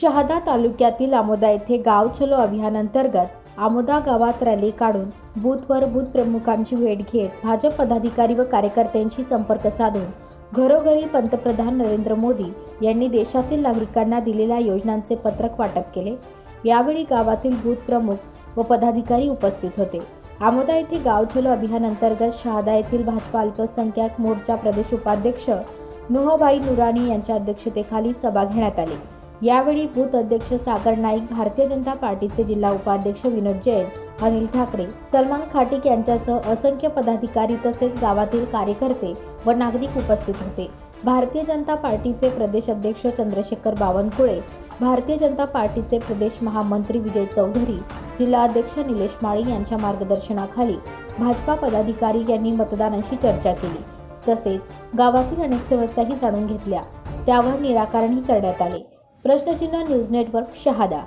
शहादा तालुक्यातील आमोदा येथे गाव चलो अभियानांतर्गत आमोदा गावात रॅली काढून बूथवर बूथ प्रमुखांची भेट घेत भाजप पदाधिकारी व कार्यकर्त्यांशी संपर्क साधून घरोघरी पंतप्रधान नरेंद्र मोदी यांनी देशातील नागरिकांना दिलेल्या योजनांचे पत्रक वाटप केले. यावेळी गावातील बूथ प्रमुख व पदाधिकारी उपस्थित होते. आमोदा येथे गाव चलो अभियान अंतर्गत शहादा येथील भाजपा अल्पसंख्याक मोर्चा प्रदेश उपाध्यक्ष नुहभाई नुराणी यांच्या अध्यक्षतेखाली सभा घेण्यात आली. यावेळी बूथ अध्यक्ष सागर नाईक भारतीय जनता पार्टीचे जिल्हा उपाध्यक्ष विनोद जैन अनिल ठाकरे सलमान खाटिक यांच्यासह असंख्य पदाधिकारी तसेच गावातील कार्यकर्ते व नागरिक उपस्थित होते. भारतीय जनता पार्टीचे प्रदेश अध्यक्ष चंद्रशेखर बावनकुळे भारतीय जनता पार्टीचे प्रदेश महामंत्री विजय चौधरी जिल्हा अध्यक्ष निलेश माळी यांच्या मार्गदर्शनाखाली भाजपा पदाधिकारी यांनी मतदानाशी चर्चा केली. तसेच गावातील अनेक समस्याही जाणून घेतल्या. त्यावर निराकरणही करण्यात आले. પ્રશ્નચિહ્ન ન્યૂઝ નેટવર્ક શહાદા